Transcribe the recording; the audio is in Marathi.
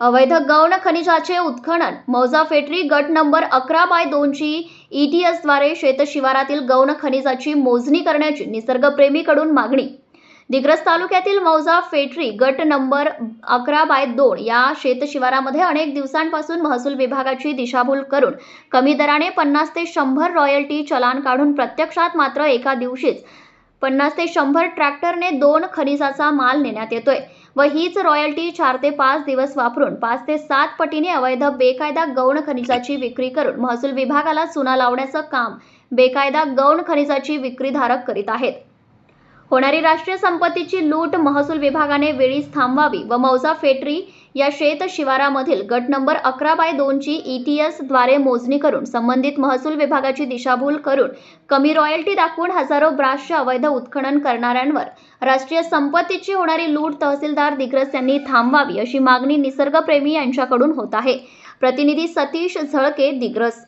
अवैध गौण खनिजाचे उत्खनन. मौजा फेटरी गट नंबर अकरा बाय दोनची ई शेतशिवारातील गौण खनिजाची मोजणी करण्याची निसर्गप्रेमीकडून मागणी. दिग्रस तालुक्यातील मौजा फेटरी गट नंबर अकरा बाय दोन या शेतशिवारामध्ये अनेक दिवसांपासून महसूल विभागाची दिशाभूल करून कमी दराने पन्नास ते शंभर रॉयल्टी चलान काढून प्रत्यक्षात मात्र एका दिवशीच पन्नास ते शंभर ट्रॅक्टरने दोन खनिजाचा माल नेण्यात येतोय. व हीच रॉयल्टी चार ते पाच दिवस वापरून पाच ते सात पटीने अवैध बेकायदा गौण खनिजाची विक्री करून महसूल विभागाला चुना लावण्याचं काम बेकायदा गौण खनिजाची विक्रीधारक करीत आहेत. होणारी राष्ट्रीय संपत्तीची लूट महसूल विभागाने वेळीच थांबवावी व मौजा फेटरी या शेत शिवारामधील गट नंबर अकरा बाय दोनची ई टी मोजणी करून संबंधित महसूल विभागाची दिशाभूल करून कमी रॉयल्टी दाखवून हजारो ब्रासचे अवैध उत्खनन करणाऱ्यांवर राष्ट्रीय संपत्तीची होणारी लूट तहसीलदार दिग्रस यांनी थांबवावी अशी मागणी निसर्गप्रेमी यांच्याकडून होत आहे. प्रतिनिधी सतीश झळके दिग्रस